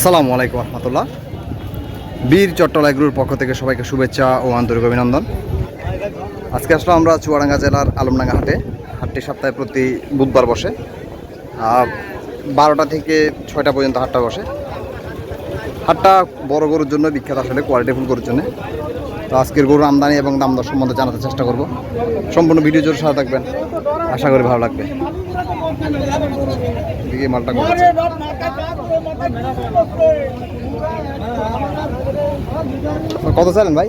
আসসালামু আলাইকুম রহমতুল্লাহ। বীর চট্টলা গ্রুর পক্ষ থেকে সবাইকে শুভেচ্ছা ও আন্তরিক অভিনন্দন। আজকে আসলে আমরা চুয়াডাঙ্গা জেলার আলমডাঙ্গা হাটে। হাটটি সপ্তাহে প্রতি বুধবার বসে। বারোটা থেকে ছয়টা পর্যন্ত হাটটা বসে। হাটটা বড় গরুর জন্য বিখ্যাত আসলে কোয়ালিটিফুল গরুর জন্য। তো আজকের গরুর আমদানি এবং দাম দর সম্বন্ধে জানাতে চেষ্টা করব। সম্পূর্ণ ভিডিও জোর সাথে থাকবেন। আশা করি ভালো লাগবে। এদিকে মালটা করছে কত চালেন ভাই?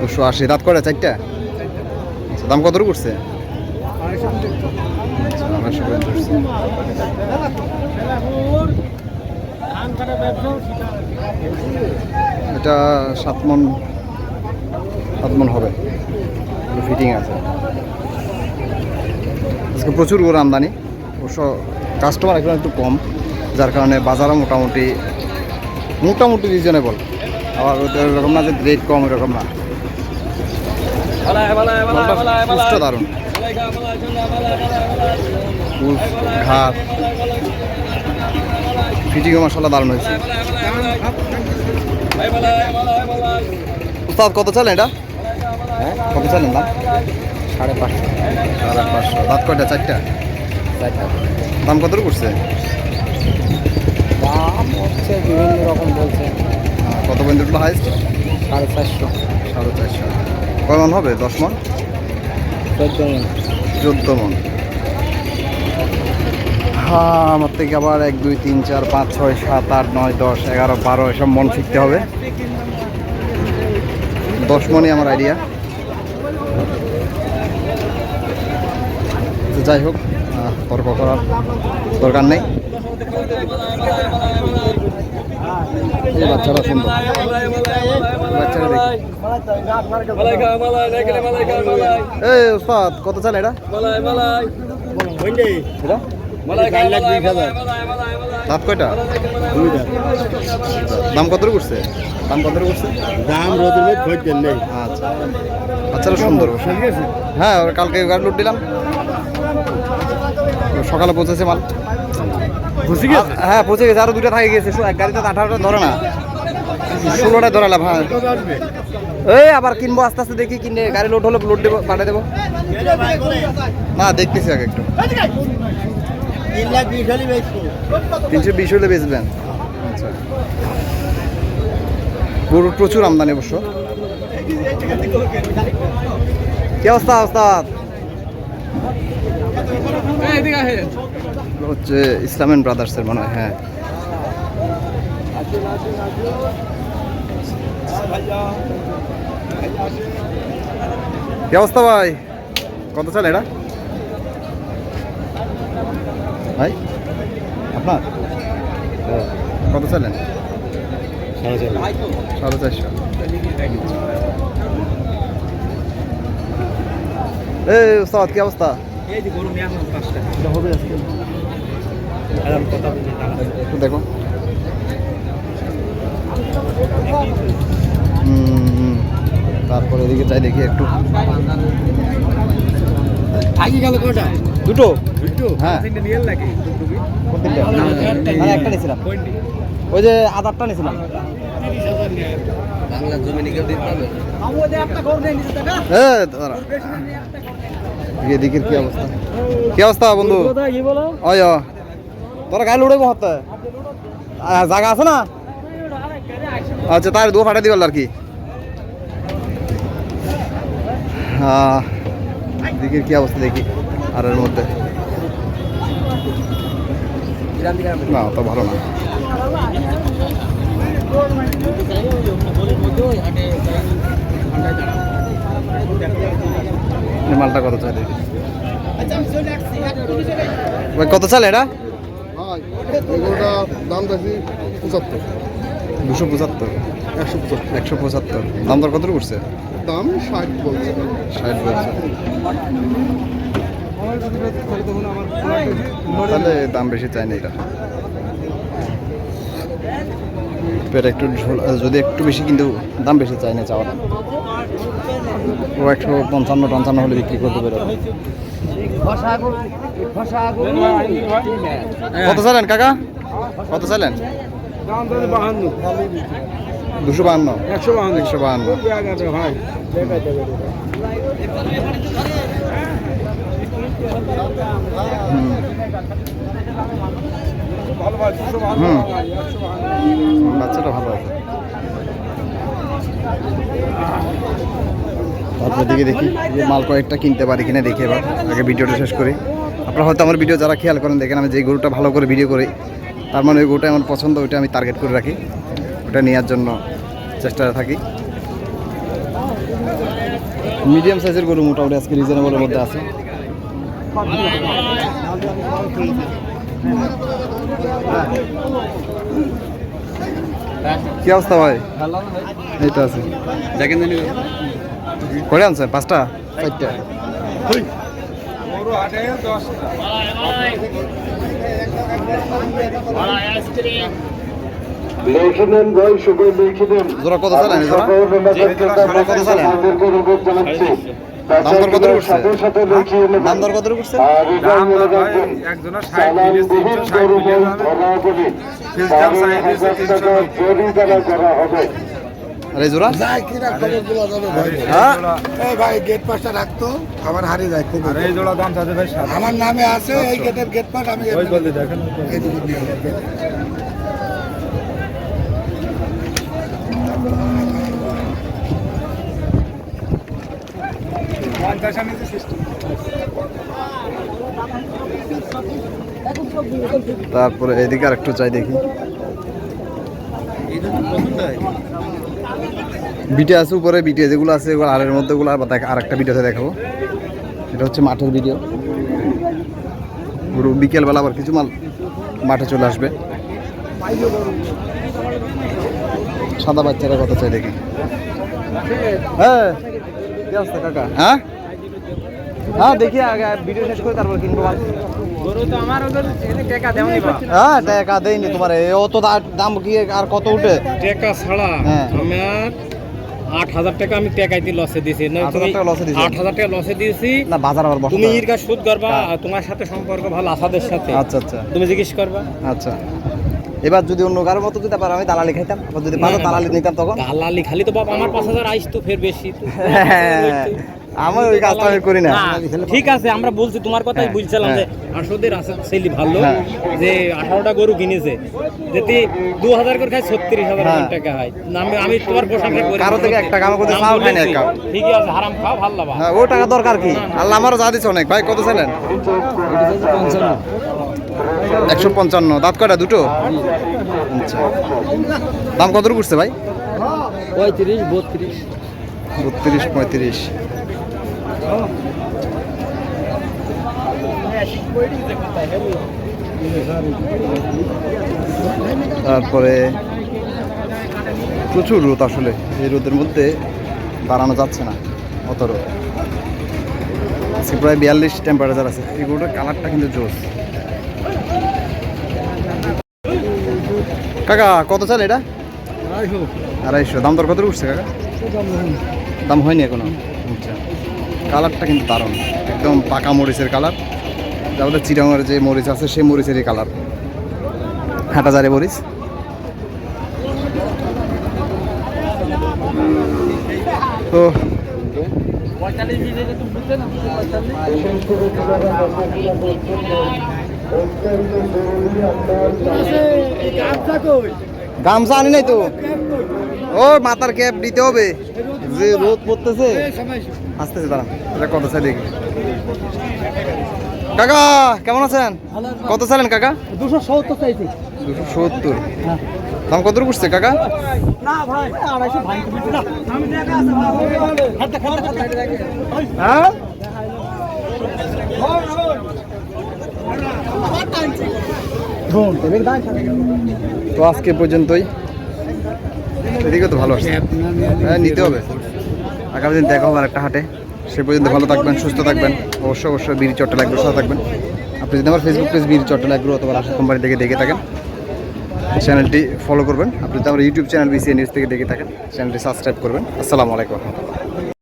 দুশো আশি। রাত করে চারটা? আচ্ছা, দাম কত করছে। এটা সাত মন সাত মন হবে। ফিটিং আছে। আজকে প্রচুর গরু আমদানি অবশ্য কাস্টমার এখন একটু কম, যার কারণে বাজারও মোটামুটি মোটামুটি রিজনেবল আবার এরকম না যে রেট কম, এরকম না। দারুণ ঘাট ফিটিংও মশলা দারুণ হয়েছে। কত চালেন এটা? হ্যাঁ কত চালেন দাম? সাড়ে পাঁচশো। সাড়ে পাঁচশো। দাঁত কয়টা? চারটা? চারটা। দাম কত করছে? দাম হচ্ছে বিভিন্ন রকম বলছে। কত পর্যন্ত উঠল হাইস্ট সাড়ে চারশো। সাড়ে চারশো। কয় মন হবে? দশ মন? চোদ্দ মন। চোদ্দ মন। হ্যাঁ আমার থেকে আবার এক দুই তিন চার পাঁচ ছয় সাত আট নয় দশ এগারো বারো এসব মন শিখতে হবে। দশ মনই আমার আইডিয়া যাই হোক তর্ক করার দরকার নেই। এই বাচ্চারা সুন্দর। বাচ্চারা এই উস্তাদ কত চাল এটা? দাঁত কয়টা? দাম কত করছে দাম কত করছে দাম রোদের খোঁজ নেই। আচ্ছা। বাচ্চারা সুন্দর। হ্যাঁ কালকে গাড়ি লোড দিলাম। সকালে পৌঁছেছে মাল। আ- হ্যাঁ পৌঁছে গেছে। আরও দুটা থাকে গেছে। এক গাড়িতে আঠারোটা ধরে না। ষোলোটায় ধরালাম হ্যাঁ। এই আবার কিনবো আস্তে আস্তে দেখি কিনে গাড়ি লোড হলে লোড দেবো পাঠিয়ে দেবো। না দেখতেছি আগে একটু। তিনশো বিশ হলে বেচবেন। আচ্ছা। গরুর প্রচুর আমদানি অবশ্য। কি অবস্থা ওস্তাদ হচ্ছে ইসলামেন ব্রাদার্সের মনে হয় হ্যাঁ। কি অবস্থা ভাই? কত চাল এটা? ভাই আপনার? কত চালেন? সাড়ে চারশো। এই উস্তাদ কি অবস্থা? দেখো। হুম, হুম। তারপরে এদিকে চাই দেখি একটু। থাকি গেল কোটা দুটো। হ্যাঁ। লাগে একটা নিয়েছিলাম। ওই যে আধারটা নিয়েছিলাম। বাংলা জমি নিকে দিতে পারবে এ দাঁড়া। এদিকে এদিকের কি অবস্থা? কি অবস্থা বন্ধু? তোরা গায়ে লড়ে হতে? জায়গা আছে না? আচ্ছা তার দু ফাটা দিবার আর কি। দিকের কি অবস্থা দেখি আর এর মধ্যে। না তো ভালো না এই মালটা কত চাই দেখি ভাই, কত চাল এটা? দাম চাইছি পঁচাত্তর। দুশো পঁচাত্তর। একশো পঁচাত্তর। একশো পঁচাত্তর। দাম দর কত করছে দাম ষাট বলছে। ষাট বলছে। তাহলে দাম বেশি চাই না এটা। পেট একটু যদি একটু বেশি কিন্তু দাম বেশি চাই না চাওয়াটা। ও একশো পঞ্চান্ন টঞ্চান্ন হলে বিক্রি করতে পারে। কত চালেন, কাকা? কত চাইলেন দুশো বাহান্ন। একশো বাহান্ন। একশো বাহান্ন হুম। বাচ্চাটা ভালো আছে। তারপরে দিকে দেখি যে মাল কয়েকটা কিনতে পারি কিনা দেখি এবার। আগে ভিডিওটা শেষ করি। আপনারা হয়তো আমার ভিডিও যারা খেয়াল করেন দেখেন আমি যে গরুটা ভালো করে ভিডিও করি তার মানে ওই গরুটা আমার পছন্দ ওইটা আমি টার্গেট করে রাখি। ওটা নেওয়ার জন্য চেষ্টা থাকি। মিডিয়াম সাইজের গরু মোটামুটি আজকে রিজনেবলের মধ্যে আছে। কি অবস্থা ভাই? এই তো আছে। দেখেন করে আনছেন পাঁচটা? চারটা। জোড়া কত চালেন জোড়া? কত চালেন? দাম কত দাম দর কত করছে একজনের ষাট চালান মিলিয়ে বহু তিনশো ষাট গরু মিলিয়ে বই ধরা হবে ফিস দাম বারো চাই দিয়েছে হাজার তিনশো টাকা জরিমানা করা হবে আর এই হ্যাঁ? এই ভাই গেট পাসটা রাখতো আমার হারিয়ে যায় খুব আর এই জোড়া দাম ভাই আমার নামে আছে এই গেটের গেট পাস আমি ওই বলতে দেখেন এইটুকু দিয়ে পঞ্চাশ আমি সিস্টেম তারপরে এদিকে আর একটু চাই দেখি। বিটে আছে উপরে বিটে যেগুলো আছে এগুলো আরের মধ্যে গুলো আবার দেখ- আর একটা ভিডিওতে দেখাবো। এটা হচ্ছে মাঠের ভিডিও পুরো বিকেলবেলা আবার কিছু মাল মাঠে চলে আসবে। সাদা বাচ্চারা কথা চাই দেখি। হ্যাঁ কাকা? হ্যাঁ? হ্যাঁ দেখি আগে ভিডিও শেষ করে তারপর কিনবো মাল। গরু তো আমার ওদের টাকা দেওয়া নিবা হ্যাঁ টাকা দেয়নি তোমার। অত দাম কি আর কত উঠে? টাকা ছাড়া হ্যাঁ। আট হাজার টাকা আমি টাকাইতে লসে দিয়েছি। না তুমি? আট হাজার টাকা লসে দিয়েছি। না বাজার আবার তুমি সুদ করবা আর তোমার সাথে সম্পর্ক ভালো আসাদের সাথে। আচ্ছা আচ্ছা। তুমি জিজ্ঞেস করবা। আচ্ছা। এবার যদি অন্য কারোর মতো পারো আমি দালালি খাইতাম। যদি না, দালালি নিতাম তখন? দালালি খালি তো বাবা আমার পাঁচ হাজার আইস তো ফের বেশি। তো। হ্যাঁ, আমার ওই কাজটা আমি করি না। ঠিক আছে আমরা বলছি তোমার কথাই হ্যাঁ, বলছিলাম যে আসদের আছে সেলি ভালো হ্যাঁ। যে আঠারোটা গরু কিনেছে যদি দু হাজার করে খাই ছত্রিশ হাজার হ্যাঁ। টাকা হয়। আমি আমি তোমার পোশাক কারও থেকে এক টাকা আমার কাছে চাও খাই না। ঠিক আছে হারাম খাও ভালো লাভা হ্যাঁ ও টাকা দরকার কি? আল্লাহ আমারও যা দিচ্ছে অনেক। ভাই কত ছিলেন একশো পঞ্চান্ন। দাঁত কয়টা? দুটো? আচ্ছা। দাম কত করছে ভাই? পঁয়ত্রিশ বত্রিশ। বত্রিশ পঁয়ত্রিশ। তারপরে প্রচুর রোদ আসলে। এই রোদের মধ্যে দাঁড়ানো যাচ্ছে না অত রোদ আজকে প্রায় বিয়াল্লিশ টেম্পারেচার আছে। এই গরুটার কালারটা কিন্তু জোস। কাকা কত চাল এটা? আড়াইশো। দাম দর কত উঠছে কাকা? দাম হয়নি এখনও? আচ্ছা। কালারটা কিন্তু দারুণ। একদম পাকা মরিচের কালার। তারপরে চিরাঙের যে মরিচ আছে, সেই মরিচেরই কালার। হাঁটাজারে মরিচ। তো গামছা আনি নাই তো? ও, মাথার ক্যাপ দিতে হবে। যে রোদ পড়তেছে আসতেছে দাঁড়া এটা কত চাই দেখি। কাকা কেমন আছেন? কত চাইলেন কাকা? দুশো সত্তর চাইছি। দুশো সত্তর। দাম কত করছে কাকা? হ্যাঁ? তো আজকে পর্যন্তই। এদিকে তো ভালো আছে। হ্যাঁ নিতে হবে। আগামী দিন দেখা হবে আর একটা হাটে। সে পর্যন্ত ভালো থাকবেন, সুস্থ থাকবেন। অবশ্যই অবশ্যই বীর চট্টল এগ্রো সাথে থাকবেন। আপনি যদি আমার ফেসবুক পেজ বীর চট্টল এগ্রো অথবা আশা কোম্পানি থেকে দেখে থাকেন চ্যানেলটি ফলো করবেন। আপনি যদি আমার ইউটিউব চ্যানেল বিসিএ নিউজ থেকে দেখে থাকেন চ্যানেলটি সাবস্ক্রাইব করবেন। আসসালামু আলাইকুম।